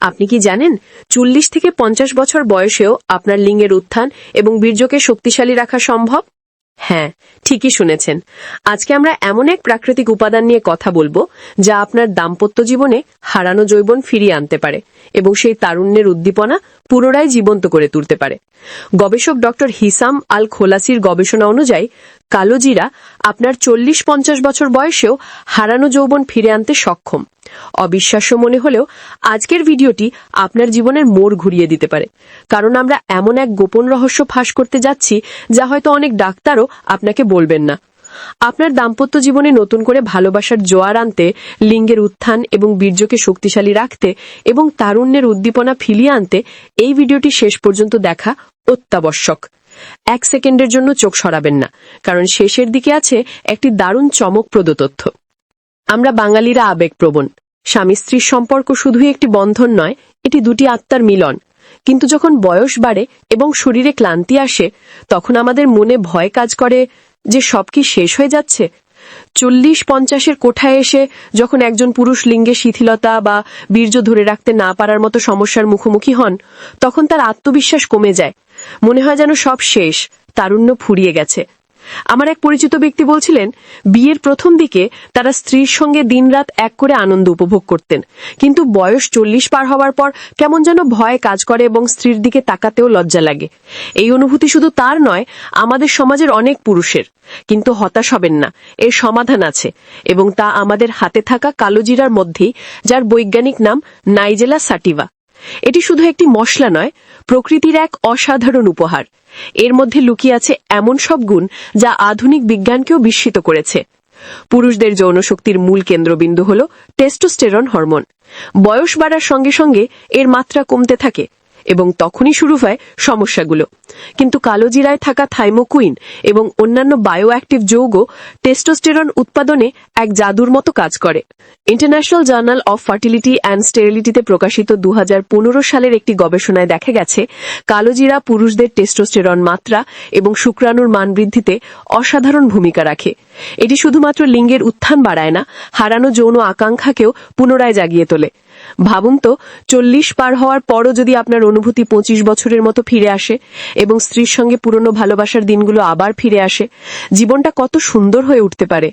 আপনি কি জানেন, চল্লিশ থেকে পঞ্চাশ বছর বয়সেও আপনার লিঙ্গের উত্থান এবং বীর্যকে শক্তিশালী রাখা সম্ভব? হ্যাঁ ঠিকই শুনেছেন। আজকে আমরা এমন এক প্রাকৃতিক উপাদান নিয়ে কথা বলব, যা আপনার দাম্পত্য জীবনে হারানো যৌবন ফিরিয়ে আনতে পারে এবং সেই তারুণ্যের উদ্দীপনা পুনরায় জীবন্ত করে তুলতে পারে। গবেষক ডক্টর হিসাম আল খোলাসির গবেষণা অনুযায়ী, কালোজিরা আপনার চল্লিশ পঞ্চাশ বছর বয়সেও হারানো যৌবন ফিরে আনতে সক্ষম। অবিশ্বাস্য মনে হলেও আজকের ভিডিওটি আপনার জীবনের মোড় ঘুরিয়ে দিতে পারে। কারণ আমরা এমন এক গোপন রহস্য ফাঁস করতে যাচ্ছি, যা হয়তো অনেক ডাক্তারও আপনাকে বলবেন না। আপনার দাম্পত্য জীবনে নতুন করে ভালোবাসার জোয়ার আনতে, লিঙ্গের উত্থান এবং বীর্যকে শক্তিশালী রাখতে এবং তারুণ্যের উদ্দীপনা ফিরিয়ে আনতে এই ভিডিওটি শেষ পর্যন্ত দেখা অত্যাবশ্যক। এক সেকেন্ডের জন্য চোখ সরাবেন না, কারণ শেষের দিকে আছে একটি দারুণ চমকপ্রদ তথ্য। আমরা বাঙালিরা আবেগপ্রবণ। স্বামী স্ত্রীর সম্পর্ক শুধুই একটি বন্ধন নয়, এটি দুটি আত্মার মিলন। কিন্তু যখন বয়স বাড়ে এবং শরীরে ক্লান্তি আসে, তখন আমাদের মনে ভয় কাজ করে যে সব কি শেষ হয়ে যাচ্ছে? চল্লিশ পঞ্চাশের কোঠায় এসে যখন একজন পুরুষ লিঙ্গে শিথিলতা বা বীর্য ধরে রাখতে না পারার মতো সমস্যার মুখোমুখি হন, তখন তার আত্মবিশ্বাস কমে যায়। মনে হয় যেন সব শেষ, তারুণ্য ফুরিয়ে গেছে। আমার এক পরিচিত ব্যক্তি বলছিলেন, বিয়ের প্রথম দিকে তারা স্ত্রীর সঙ্গে দিনরাত এক করে আনন্দ উপভোগ করতেন। কিন্তু বয়স চল্লিশ পার হওয়ার পর কেমন যেন ভয় কাজ করে এবং স্ত্রীর দিকে তাকাতেও লজ্জা লাগে। এই অনুভূতি শুধু তার নয়, আমাদের সমাজের অনেক পুরুষের। কিন্তু হতাশ হবেন না, এর সমাধান আছে এবং তা আমাদের হাতে থাকা কালোজিরার মধ্যেই, যার বৈজ্ঞানিক নাম নাইজেলা সাটিভা। এটি শুধু একটি মশলা নয়, প্রকৃতির এক অসাধারণ উপহার। এর মধ্যে লুকিয়ে আছে এমন সব গুণ যা আধুনিক বিজ্ঞানকেও বিস্মিত করেছে। পুরুষদের যৌনশক্তির মূল কেন্দ্রবিন্দু হল টেস্টোস্টেরন হরমোন। বয়স বাড়ার সঙ্গে সঙ্গে এর মাত্রা কমতে থাকে। এবং তখনই শুরু হয় সমস্যাগুলো। কিন্তু কালোজিরায় থাকা থাইমোকুইন এবং অন্যান্য বায়োঅ্যাক্টিভ যৌগ টেস্টোস্টেরন উৎপাদনে এক জাদুর মতো কাজ করে। International journal of fertility and স্টেরিলিটিতে প্রকাশিত দু হাজার পনেরো সালের একটি গবেষণায় দেখা গেছে, কালোজিরা পুরুষদের টেস্টোস্টেরন মাত্রা এবং শুক্রাণুর মান বৃদ্ধিতে অসাধারণ ভূমিকা রাখে। এটি শুধুমাত্র লিঙ্গের উত্থান বাড়ায় না, হারানো যৌন আকাঙ্ক্ষাকেও পুনরায় জাগিয়ে তোলে। ভাবুন তো, চল্লিশ পার হওয়ার পরও যদি আপনার অনুভূতি পঁচিশ বছরের মতো ফিরে আসে এবং স্ত্রীর সঙ্গে পুরনো ভালোবাসার দিনগুলো আবার ফিরে আসে, জীবনটা কত সুন্দর হয়ে উঠতে পারে।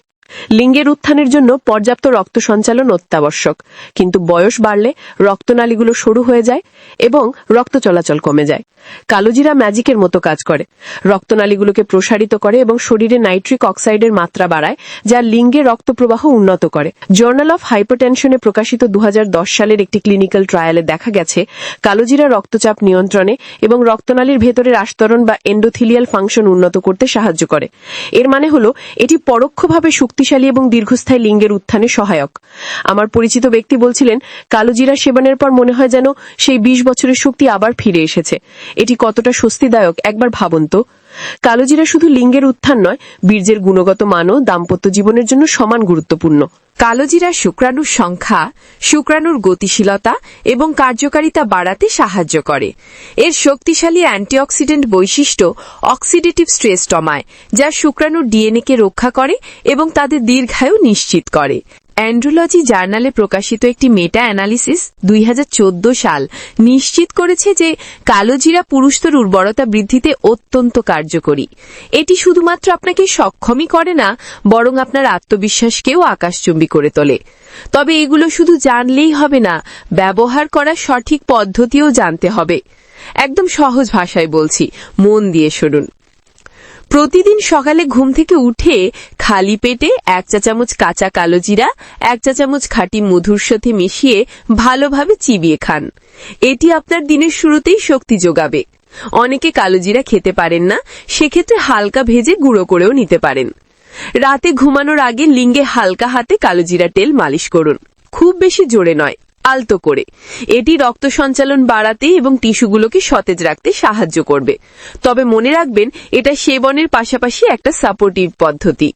লিঙ্গের উত্থানের জন্য পর্যাপ্ত রক্ত সঞ্চালন অত্যাবশ্যক। কিন্তু বয়স বাড়লে রক্তনালীগুলো সরু হয়ে যায় এবং রক্ত চলাচল কমে যায়। কালোজিরা ম্যাজিকের মতো কাজ করে। রক্তনালীগুলোকে প্রসারিত করে এবং শরীরে নাইট্রিক অক্সাইডের মাত্রা বাড়ায়, যা লিঙ্গে রক্ত প্রবাহ উন্নত করে। জার্নাল অফ হাইপারটেনশনে প্রকাশিত দু হাজার দশ সালের একটি ক্লিনিক্যাল ট্রায়ালে দেখা গেছে, কালোজিরা রক্তচাপ নিয়ন্ত্রণে এবং রক্তনালীর ভেতরের আস্তরণ বা এন্ডোথিলিয়াল ফাংশন উন্নত করতে সাহায্য করে। এর মানে হল, এটি পরোক্ষভাবে শক্তিশালী এবং দীর্ঘস্থায়ী লিঙ্গের উত্থানে সহায়ক। আমার পরিচিত ব্যক্তি বলছিলেন, কালোজিরা সেবনের পর মনে হয় যেন সেই বিশ বছরের শক্তি আবার ফিরে এসেছে। এটি কতটা স্বস্তিদায়ক, একবার ভাবন্ত কালোজিরা শুধু লিঙ্গের উত্থান নয়, বীর্যের গুণগত মানও দাম্পত্য জীবনের জন্য সমান গুরুত্বপূর্ণ। কালোজিরা শুক্রাণুর সংখ্যা, শুক্রাণুর গতিশীলতা এবং কার্যকারিতা বাড়াতে সাহায্য করে। এর শক্তিশালী অ্যান্টিঅক্সিডেন্ট বৈশিষ্ট্য অক্সিডেটিভ স্ট্রেস কমায় যা শুক্রাণুর ডিএনএকে রক্ষা করে এবং তাদের দীর্ঘায়ু নিশ্চিত করে। অ্যান্ড্রোলজি জার্নালে প্রকাশিত একটি মেটা অ্যানালিসিস দুই হাজার চোদ্দ সাল নিশ্চিত করেছে যে কালোজিরা পুরুষদের উর্বরতা বৃদ্ধিতে অত্যন্ত কার্যকরী। এটি শুধুমাত্র আপনাকে সক্ষমই করে না, বরং আপনার আত্মবিশ্বাসকেও আকাশচুম্বী করে তোলে। তবে এগুলো শুধু জানলেই হবে না, ব্যবহার করার সঠিক পদ্ধতিও জানতে হবে। একদম সহজ ভাষায় বলছি, মন দিয়ে শুনুন। প্রতিদিন সকালে ঘুম থেকে উঠে খালি পেটে এক চা চামচ কাঁচা কালো জিরা, এক চা চামচ খাঁটি মধুর সাথে মিশিয়ে ভালোভাবে চিবিয়ে খান। এটি আপনার দিনের শুরুতেই শক্তি যোগাবে। অনেকে কালো জিরা খেতে পারেন না, সেক্ষেত্রে হালকা ভেজে গুঁড়ো করেও নিতে পারেন। রাতে ঘুমানোর আগে লিঙ্গে হালকা হাতে কালো জিরা তেল মালিশ করুন। খুব বেশি জোরে নয়। আলতো করে। এটি রক্ত সঞ্চালন বাড়াতে এবং টিস্যুগুলোকে সতেজ রাখতে সাহায্য করবে। তবে মনে রাখবেন, এটা সেবনের পাশাপাশি একটা সাপোর্টিভ পদ্ধতি।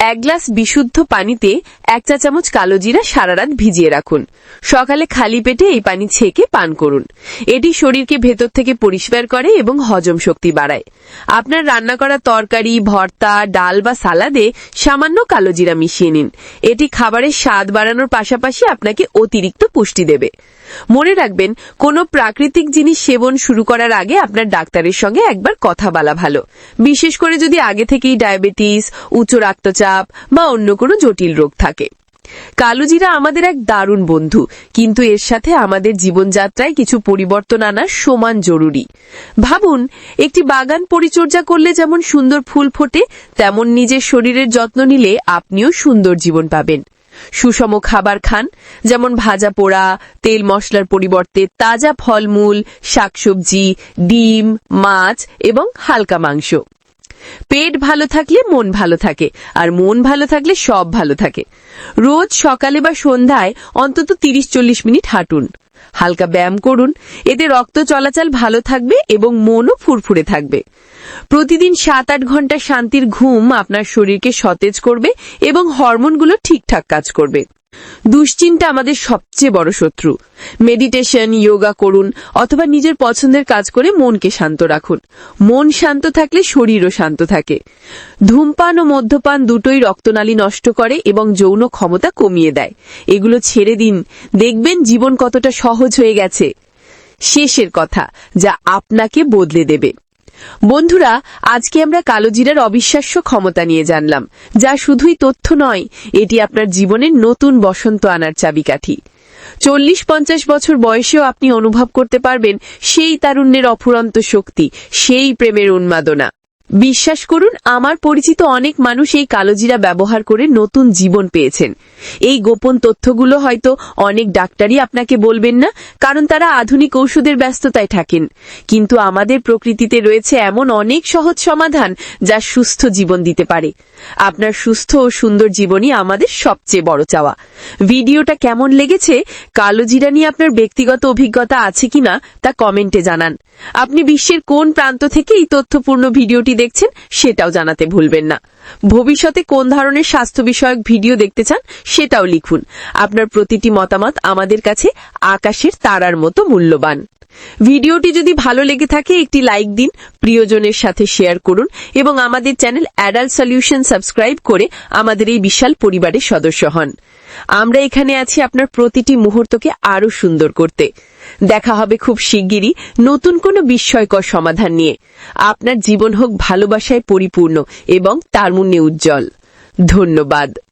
এক গ্লাস বিশুদ্ধ পানিতে এক চা চামচ কালো জিরা সারা রাত ভিজিয়ে রাখুন। সকালে খালি পেটে এই পানি ছেঁকে পান করুন। এটি শরীরকে ভেতর থেকে পরিষ্কার করে এবং হজম শক্তি বাড়ায়। আপনার রান্না করা তরকারি, ভর্তা, ডাল বা সালাদে সামান্য কালো জিরা মিশিয়ে নিন। এটি খাবারের স্বাদ বাড়ানোর পাশাপাশি আপনাকে অতিরিক্ত পুষ্টি দেবে। মনে রাখবেন, কোনো প্রাকৃতিক জিনিস সেবন শুরু করার আগে আপনার ডাক্তারের সঙ্গে একবার কথা বলা ভালো। বিশেষ করে যদি আগে থেকেই ডায়াবেটিস, উচ্চ রক্তচাপ বা অন্য কোনো জটিল রোগ থাকে। কালোজিরা আমাদের এক দারুণ বন্ধু, কিন্তু এর সাথে আমাদের জীবনযাত্রায় কিছু পরিবর্তন আনা সমান জরুরি। ভাবুন, একটি বাগান পরিচর্যা করলে যেমন সুন্দর ফুল ফোটে, তেমন নিজের শরীরের যত্ন নিলে আপনিও সুন্দর জীবন পাবেন। সুষম খাবার খান, যেমন ভাজা পোড়া, তেল মশলার পরিবর্তে তাজা ফলমূল, শাকসবজি, ডিম, মাছ এবং হালকা মাংস। পেট ভালো থাকলে মন ভালো থাকে, আর মন ভালো থাকলে সব ভালো থাকে। রোজ সকালে বা সন্ধ্যায় অন্তত তিরিশ চল্লিশ মিনিট হাঁটুন। হালকা ব্যায়াম করুন, এতে রক্ত চলাচল ভালো থাকবে এবং মনও ফুরফুরে থাকবে। প্রতিদিন সাত আট ঘণ্টা শান্তির ঘুম আপনার শরীরকে সতেজ করবে এবং হরমোনগুলো ঠিকঠাক কাজ করবে। দুশ্চিন্তা আমাদের সবচেয়ে বড় শত্রু। মেডিটেশন যোগা করুন, অথবা নিজের পছন্দের কাজ করে মনকে শান্ত রাখুন। মন শান্ত থাকলে শরীরও শান্ত থাকে। ধূমপান ও মদ্যপান দুটোই রক্তনালী নষ্ট করে এবং যৌন ক্ষমতা কমিয়ে দেয়। এগুলো ছেড়ে দিন। দেখবেন জীবন কতটা সহজ হয়ে গেছে। শেষের কথা, যা আপনাকে বদলে দেবে। বন্ধুরা, আজকে আমরা কালোজিরার অবিশ্বাস্য ক্ষমতা নিয়ে জানলাম, যা শুধুই তথ্য নয়, এটি আপনার জীবনের নতুন বসন্ত আনার চাবিকাঠি। চল্লিশ পঞ্চাশ বছর বয়সেও আপনি অনুভব করতে পারবেন সেই তারুণ্যের অফুরন্ত শক্তি, সেই প্রেমের উন্মাদনা। বিশ্বাস করুন, আমার পরিচিত অনেক মানুষ এই কালোজিরা ব্যবহার করে নতুন জীবন পেয়েছেন। এই গোপন তথ্যগুলো হয়তো অনেক ডাক্তারই আপনাকে বলবেন না, কারণ তারা আধুনিক ঔষধের ব্যস্ততায় থাকেন। কিন্তু আমাদের প্রকৃতিতে রয়েছে এমন অনেক সহজ সমাধান যা সুস্থ জীবন দিতে পারে। আপনার সুস্থ ও সুন্দর জীবনই আমাদের সবচেয়ে বড় চাওয়া। ভিডিওটা কেমন লেগেছে, কালোজিরা নিয়ে আপনার ব্যক্তিগত অভিজ্ঞতা আছে কিনা তা কমেন্টে জানান। আপনি বিশ্বের কোন প্রান্ত থেকে এই তথ্যপূর্ণ ভিডিওটি দেখছেন, সেটাও জানাতে ভুলবেন না। ভবিষ্যতে কোন ধরনের স্বাস্থ্য বিষয়ক ভিডিও দেখতে চান, সেটাও লিখুন। আপনার প্রতিটি মতামত আমাদের কাছে আকাশের তারার মতো মূল্যবান। ভিডিওটি যদি ভালো লেগে থাকে, একটি লাইক দিন, প্রিয়জনের সাথে শেয়ার করুন এবং আমাদের চ্যানেল অ্যাডাল্ট সলিউশন সাবস্ক্রাইব করে আমাদের এই বিশাল পরিবারের সদস্য হন। আমরা এখানে আছি আপনার প্রতিটি মুহূর্তকে আরও সুন্দর করতে। দেখা হবে খুব শিগগিরই নতুন কোনো বিস্ময়কর সমাধান নিয়ে। আপনার জীবন হোক ভালোবাসায় পরিপূর্ণ এবং তার মুন্যে উজ্জ্বল। ধন্যবাদ।